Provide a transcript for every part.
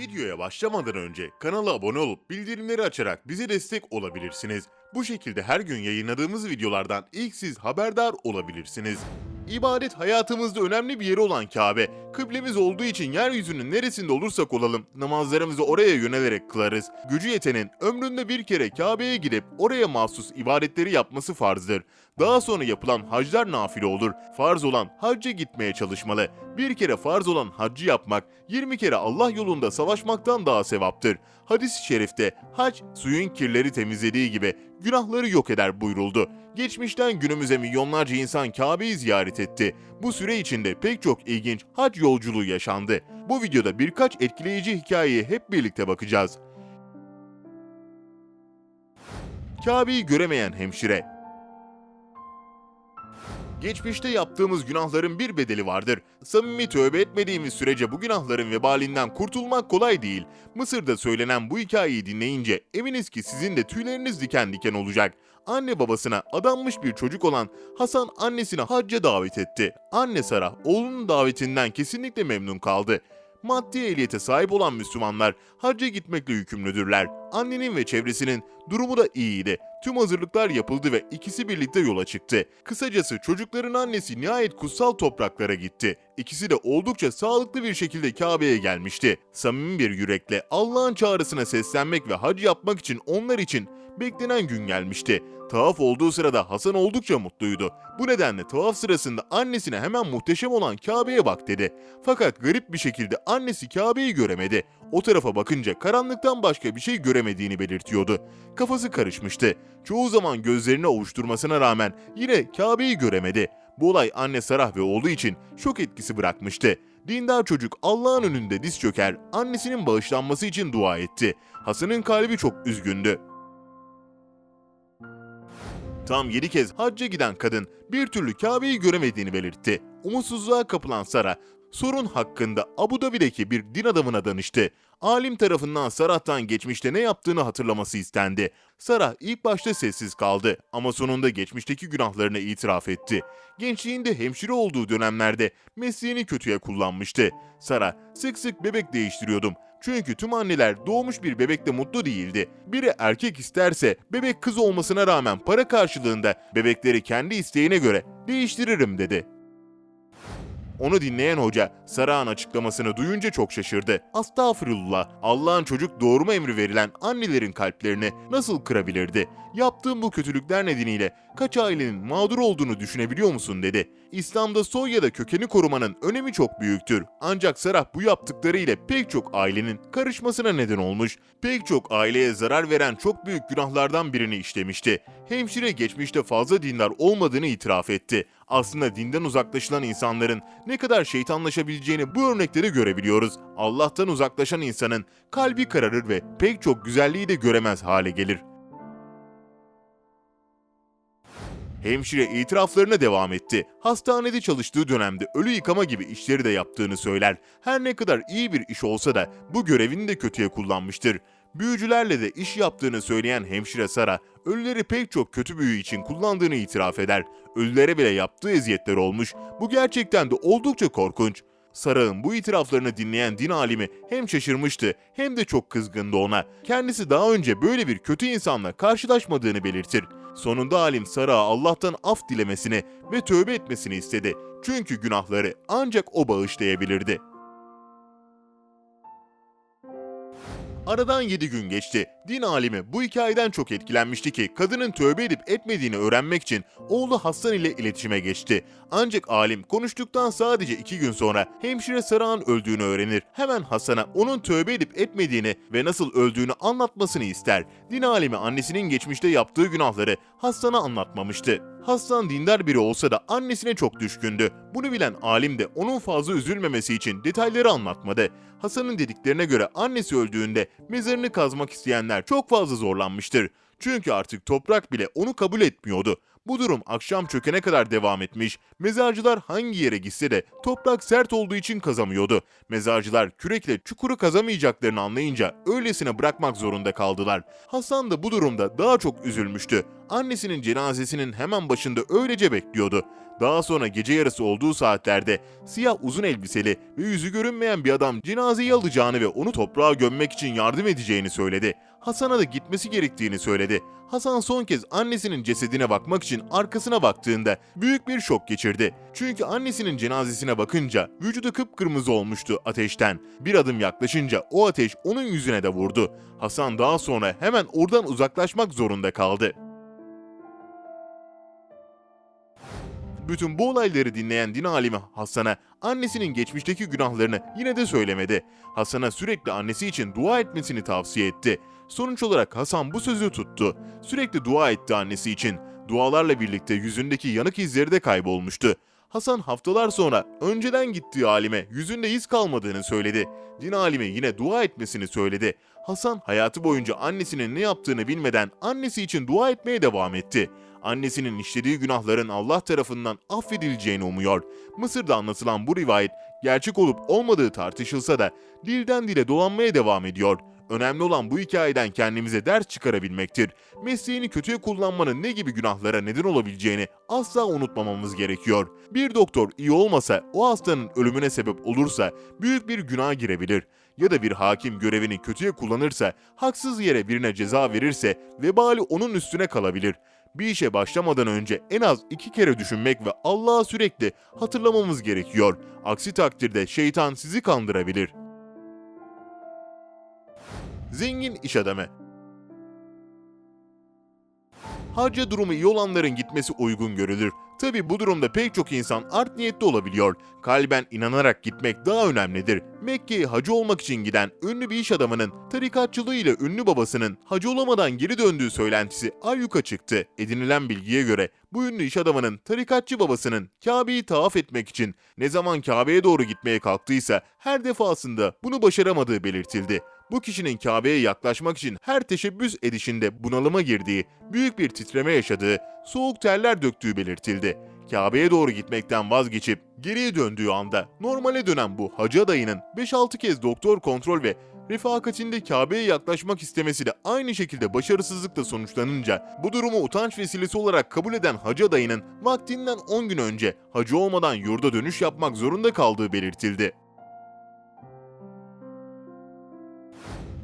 Videoya başlamadan önce kanala abone olup bildirimleri açarak bize destek olabilirsiniz. Bu şekilde her gün yayınladığımız videolardan ilk siz haberdar olabilirsiniz. İbadet hayatımızda önemli bir yeri olan Kabe, kıblemiz olduğu için yeryüzünün neresinde olursak olalım namazlarımızı oraya yönelerek kılarız. Gücü yetenin ömründe bir kere Kabe'ye gidip oraya mahsus ibadetleri yapması farzdır. Daha sonra yapılan haclar nafile olur. Farz olan hacca gitmeye çalışmalı. Bir kere farz olan haccı yapmak 20 kere Allah yolunda savaşmaktan daha sevaptır. Hadis-i şerifte hac suyun kirleri temizlediği gibi günahları yok eder buyuruldu. Geçmişten günümüze milyonlarca insan Kabe'yi ziyaret etti. Bu süre içinde pek çok ilginç hac yolculuğu yaşandı. Bu videoda birkaç etkileyici hikayeye hep birlikte bakacağız. Kabe'yi göremeyen hemşire Geçmişte yaptığımız günahların bir bedeli vardır. Samimi tövbe etmediğimiz sürece bu günahların vebalinden kurtulmak kolay değil. Mısır'da söylenen bu hikayeyi dinleyince eminiz ki sizin de tüyleriniz diken diken olacak. Anne babasına adanmış bir çocuk olan Hasan annesini hacca davet etti. Anne Sara oğlunun davetinden kesinlikle memnun kaldı. Maddi ehliyete sahip olan Müslümanlar hacca gitmekle yükümlüdürler. Annenin ve çevresinin durumu da iyiydi. Tüm hazırlıklar yapıldı ve ikisi birlikte yola çıktı. Kısacası çocukların annesi nihayet kutsal topraklara gitti. İkisi de oldukça sağlıklı bir şekilde Kabe'ye gelmişti. Samimi bir yürekle Allah'ın çağrısına seslenmek ve hac yapmak için onlar için beklenen gün gelmişti. Tavaf olduğu sırada Hasan oldukça mutluydu. Bu nedenle tavaf sırasında annesine hemen muhteşem olan Kabe'ye bak dedi. Fakat garip bir şekilde annesi Kabe'yi göremedi. O tarafa bakınca karanlıktan başka bir şey göremediğini belirtiyordu. Kafası karışmıştı. Çoğu zaman gözlerini ovuşturmasına rağmen yine Kabe'yi göremedi. Bu olay anne Sarah ve oğlu için şok etkisi bırakmıştı. Dindar çocuk Allah'ın önünde diz çöker, annesinin bağışlanması için dua etti. Hasan'ın kalbi çok üzgündü. Tam 7 kez hacca giden kadın bir türlü Kabe'yi göremediğini belirtti. Umutsuzluğa kapılan Sara, sorun hakkında Abu Dhabi'deki bir din adamına danıştı. Alim tarafından Sarah'tan geçmişte ne yaptığını hatırlaması istendi. Sarah ilk başta sessiz kaldı ama sonunda geçmişteki günahlarını itiraf etti. Gençliğinde hemşire olduğu dönemlerde mesleğini kötüye kullanmıştı. Sarah, sık sık bebek değiştiriyordum. Çünkü tüm anneler doğmuş bir bebekle mutlu değildi. Biri erkek isterse bebek kız olmasına rağmen para karşılığında bebekleri kendi isteğine göre değiştiririm dedi. Onu dinleyen hoca Sarah'ın açıklamasını duyunca çok şaşırdı. Astağfirullah, Allah'ın çocuk doğurma emri verilen annelerin kalplerini nasıl kırabilirdi? Yaptığım bu kötülükler nedeniyle kaç ailenin mağdur olduğunu düşünebiliyor musun dedi. İslam'da soy ya da kökeni korumanın önemi çok büyüktür. Ancak Sarah bu yaptıkları ile pek çok ailenin karışmasına neden olmuş. Pek çok aileye zarar veren çok büyük günahlardan birini işlemişti. Hemşire geçmişte fazla dindar olmadığını itiraf etti. Aslında dinden uzaklaşılan insanların ne kadar şeytanlaşabileceğini bu örnekleri görebiliyoruz. Allah'tan uzaklaşan insanın kalbi kararır ve pek çok güzelliği de göremez hale gelir. Hemşire itiraflarına devam etti. Hastanede çalıştığı dönemde ölü yıkama gibi işleri de yaptığını söyler. Her ne kadar iyi bir iş olsa da bu görevini de kötüye kullanmıştır. Büyücülerle de iş yaptığını söyleyen hemşire Sara, ölüleri pek çok kötü büyü için kullandığını itiraf eder. Ölülere bile yaptığı eziyetler olmuş. Bu gerçekten de oldukça korkunç. Sarah'ın bu itiraflarını dinleyen din alimi hem şaşırmıştı hem de çok kızgındı ona. Kendisi daha önce böyle bir kötü insanla karşılaşmadığını belirtir. Sonunda alim Sarah'a Allah'tan af dilemesini ve tövbe etmesini istedi. Çünkü günahları ancak o bağışlayabilirdi. Aradan 7 gün geçti. Din alimi bu hikayeden çok etkilenmişti ki kadının tövbe edip etmediğini öğrenmek için oğlu Hasan ile iletişime geçti. Ancak alim konuştuktan sadece 2 gün sonra hemşire Sarah'ın öldüğünü öğrenir. Hemen Hasan'a onun tövbe edip etmediğini ve nasıl öldüğünü anlatmasını ister. Din alimi annesinin geçmişte yaptığı günahları Hasan'a anlatmamıştı. Hasan dindar biri olsa da annesine çok düşkündü. Bunu bilen alim de onun fazla üzülmemesi için detayları anlatmadı. Hasan'ın dediklerine göre annesi öldüğünde mezarını kazmak isteyenler çok fazla zorlanmıştır. Çünkü artık toprak bile onu kabul etmiyordu. Bu durum akşam çökene kadar devam etmiş. Mezarcılar hangi yere gitse de toprak sert olduğu için kazamıyordu. Mezarcılar kürekle çukuru kazamayacaklarını anlayınca öylesine bırakmak zorunda kaldılar. Hasan da bu durumda daha çok üzülmüştü. Annesinin cenazesinin hemen başında öylece bekliyordu. Daha sonra gece yarısı olduğu saatlerde siyah uzun elbiseli ve yüzü görünmeyen bir adam cenazeyi alacağını ve onu toprağa gömmek için yardım edeceğini söyledi. Hasan'a da gitmesi gerektiğini söyledi. Hasan son kez annesinin cesedine bakmak için arkasına baktığında büyük bir şok geçirdi. Çünkü annesinin cenazesine bakınca vücudu kıpkırmızı olmuştu ateşten. Bir adım yaklaşınca o ateş onun yüzüne de vurdu. Hasan daha sonra hemen oradan uzaklaşmak zorunda kaldı. Bütün bu olayları dinleyen din alimi Hasan'a annesinin geçmişteki günahlarını yine de söylemedi. Hasan'a sürekli annesi için dua etmesini tavsiye etti. Sonuç olarak Hasan bu sözü tuttu. Sürekli dua etti annesi için. Dualarla birlikte yüzündeki yanık izleri de kaybolmuştu. Hasan haftalar sonra önceden gittiği alime yüzünde iz kalmadığını söyledi. Din alimi yine dua etmesini söyledi. Hasan hayatı boyunca annesinin ne yaptığını bilmeden annesi için dua etmeye devam etti. Annesinin işlediği günahların Allah tarafından affedileceğini umuyor. Mısır'da anlatılan bu rivayet gerçek olup olmadığı tartışılsa da dilden dile dolanmaya devam ediyor. Önemli olan bu hikayeden kendimize ders çıkarabilmektir. Mesleğini kötüye kullanmanın ne gibi günahlara neden olabileceğini asla unutmamamız gerekiyor. Bir doktor iyi olmasa o hastanın ölümüne sebep olursa büyük bir günah girebilir. Ya da bir hakim görevini kötüye kullanırsa, haksız yere birine ceza verirse vebali onun üstüne kalabilir. Bir işe başlamadan önce en az iki kere düşünmek ve Allah'a sürekli hatırlamamız gerekiyor. Aksi takdirde şeytan sizi kandırabilir. Zengin iş adamı Harca durumu iyi olanların gitmesi uygun görülür. Tabi bu durumda pek çok insan art niyetli olabiliyor. Kalben inanarak gitmek daha önemlidir. Mekke'ye hacı olmak için giden ünlü bir iş adamının tarikatçılığıyla ünlü babasının hacı olamadan geri döndüğü söylentisi ayyuka çıktı. Edinilen bilgiye göre bu ünlü iş adamının tarikatçı babasının Kabe'yi tavaf etmek için ne zaman Kabe'ye doğru gitmeye kalktıysa her defasında bunu başaramadığı belirtildi. Bu kişinin Kabe'ye yaklaşmak için her teşebbüs edişinde bunalıma girdiği, büyük bir titreme yaşadığı, soğuk terler döktüğü belirtildi. Kabe'ye doğru gitmekten vazgeçip geriye döndüğü anda normale dönen bu hacı adayının 5-6 kez doktor kontrol ve refakatinde Kabe'ye yaklaşmak istemesi de aynı şekilde başarısızlıkla sonuçlanınca bu durumu utanç vesilesi olarak kabul eden hacı adayının vaktinden 10 gün önce hacı olmadan yurda dönüş yapmak zorunda kaldığı belirtildi.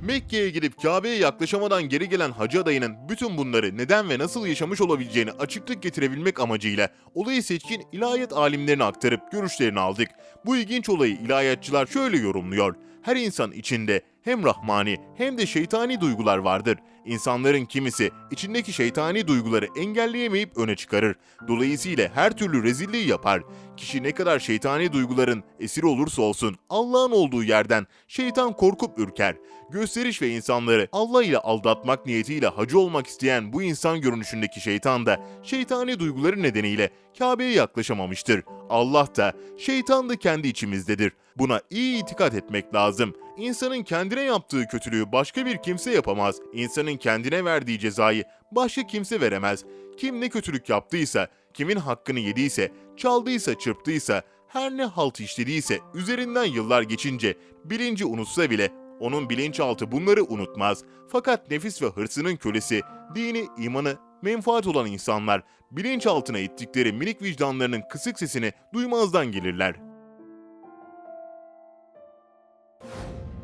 Mekke'ye gidip Kabe'ye yaklaşamadan geri gelen hacı adayının bütün bunları neden ve nasıl yaşamış olabileceğini açıklık getirebilmek amacıyla olayı seçkin ilahiyat alimlerine aktarıp görüşlerini aldık. Bu ilginç olayı ilahiyatçılar şöyle yorumluyor. Her insan içinde hem rahmani hem de şeytani duygular vardır. İnsanların kimisi içindeki şeytani duyguları engelleyemeyip öne çıkarır. Dolayısıyla her türlü rezilliği yapar. Kişi ne kadar şeytani duyguların esiri olursa olsun Allah'ın olduğu yerden şeytan korkup ürker. Gösteriş ve insanları Allah ile aldatmak niyetiyle hacı olmak isteyen bu insan görünüşündeki şeytan da şeytani duyguları nedeniyle Kabe'ye yaklaşamamıştır. Allah da şeytan da kendi içimizdedir. Buna iyi itikat etmek lazım. İnsanın kendine yaptığı kötülüğü başka bir kimse yapamaz. İnsanın kendine verdiği cezayı başka kimse veremez. Kim ne kötülük yaptıysa, kimin hakkını yediyse, çaldıysa, çırptıysa, her ne halt işlediyse üzerinden yıllar geçince bilinci unutsa bile onun bilinçaltı bunları unutmaz. Fakat nefis ve hırsının kölesi, dini, imanı, menfaat olan insanlar bilinçaltına ittikleri minik vicdanlarının kısık sesini duymazdan gelirler.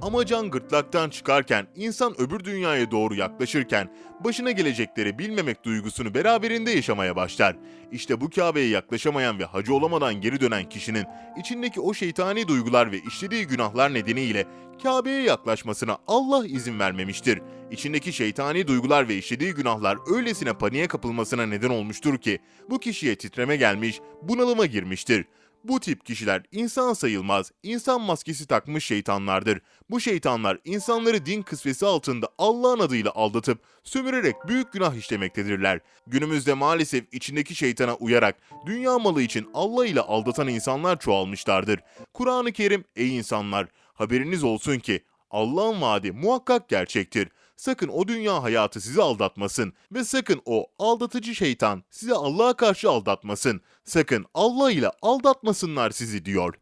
Ama can gırtlaktan çıkarken, insan öbür dünyaya doğru yaklaşırken, başına gelecekleri bilmemek duygusunu beraberinde yaşamaya başlar. İşte bu Kabe'ye yaklaşamayan ve hacı olamadan geri dönen kişinin içindeki o şeytani duygular ve işlediği günahlar nedeniyle Kabe'ye yaklaşmasına Allah izin vermemiştir. İçindeki şeytani duygular ve işlediği günahlar öylesine paniğe kapılmasına neden olmuştur ki bu kişiye titreme gelmiş, bunalıma girmiştir. Bu tip kişiler insan sayılmaz, insan maskesi takmış şeytanlardır. Bu şeytanlar insanları din kısvesi altında Allah'ın adıyla aldatıp sömürerek büyük günah işlemektedirler. Günümüzde maalesef içindeki şeytana uyarak dünya malı için Allah ile aldatan insanlar çoğalmışlardır. Kur'an-ı Kerim ey insanlar haberiniz olsun ki Allah'ın vaadi muhakkak gerçektir. Sakın o dünya hayatı sizi aldatmasın ve sakın o aldatıcı şeytan sizi Allah'a karşı aldatmasın. Sakın Allah ile aldatmasınlar sizi diyor.